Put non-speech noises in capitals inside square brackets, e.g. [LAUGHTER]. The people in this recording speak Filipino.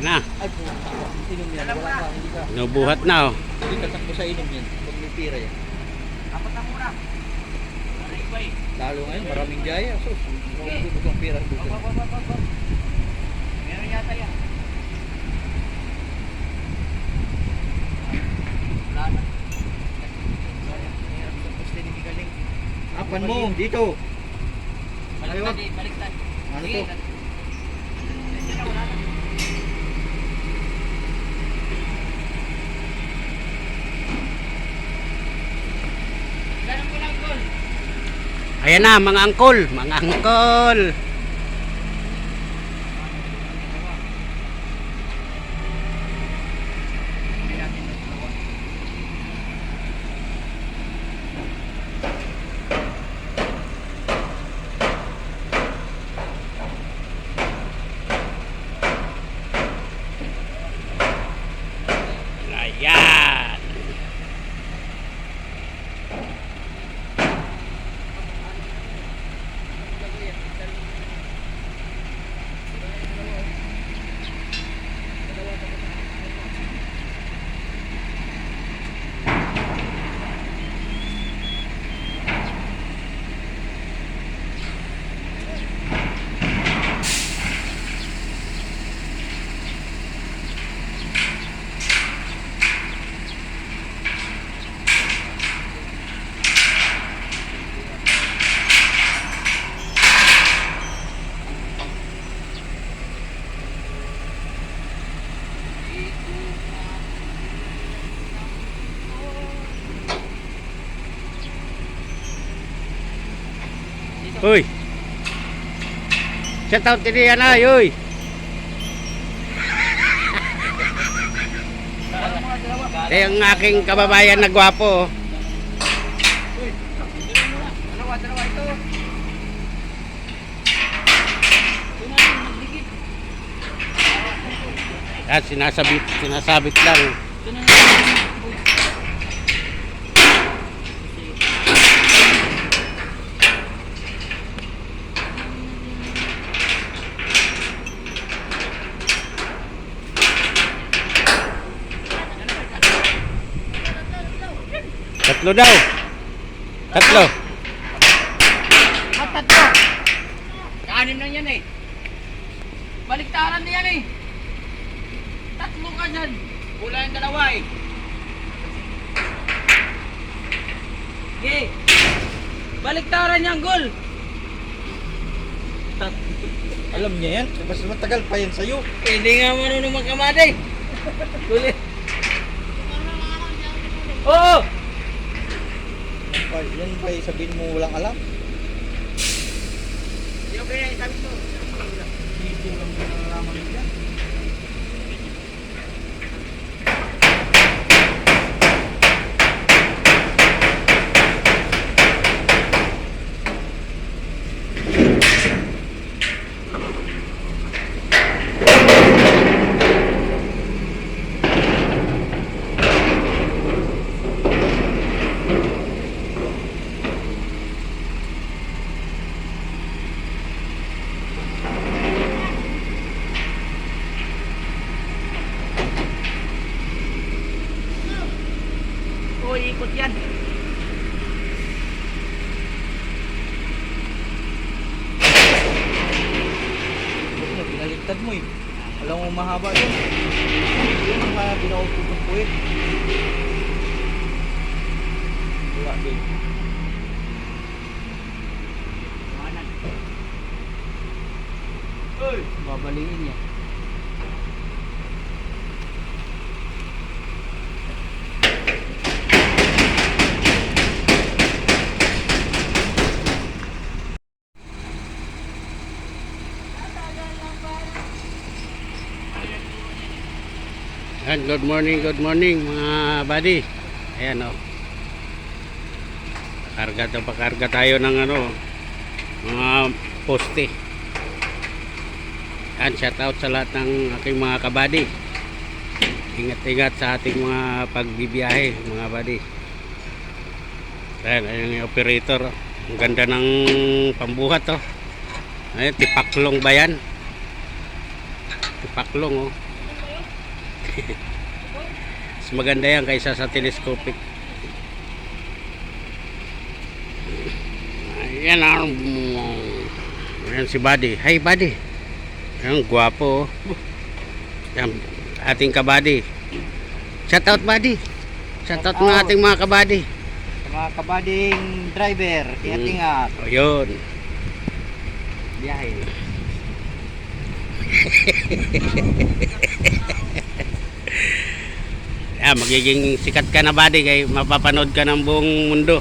Ayan na. Ay, puta. Inom yan. Wala ka. Hindi ka. Inubuhat na oh. Hindi ka takbo sa inom yan. Pag may pira yan. Apat na eh. Lalo ngayon, maraming jaya. So, magbubog ang pira. Meron yata yan. Wala na. Apan mo, dito. Baliktad baliktad. Ano to? Sige na, wala na. Ganun ko lang, Gol. Ayan na mga angkol. Mga angkol. Ayan. Uy. Shout out din yan ay, uy. [LAUGHS] Eh, ang aking kababayan na gwapo. Dalawa, dalawa ito. Yan, sinasabit, sinasabit lang. Tatlo daw. Tatlo. At tatlo. Kanin lang yan eh. Baliktaran na yan eh. Tatlo ka dyan. Wala yung dalawa eh. Okay. Baliktaran yan, Gol. Alam niya yan. Mas matagal pa yan sa'yo. Eh, Hindi nga marunong magkamada eh. Guli. Oo! Ay, yan ba sabihin mo walang alam? Yung kaya sabi ko. Ikot yan. Binaligtad mo eh. Alam mo mahaba yun. Yun ang kaya eh. Wala din. Uy! Babaliin niya. Yan, good morning, good morning mga buddy. Ayan oh. Pakarga to, pakarga tayo ng ano, mga poste. Yan, shout out sa lahat ng aking mga kabady. Ingat-ingat sa ating mga pagbibiyahe, mga buddy. Ayan, ayan yung operator. oh. Ang ganda ng pambuhat oh. Ayan, tipaklong ba yan? Tipaklong oh. Mas maganda yan kaysa sa telescopic. Ayan ang Ayan si Buddy. Hi Buddy. Ayan, gwapo. oh. Yan, ating kabady. Shout out Buddy. Shout out out. ating mga kabady. Mga kabading driver, ingat-ingat. O yun. Biyahe. [LAUGHS] Ah, magiging sikat ka na buddy kay mapapanood ka ng buong mundo.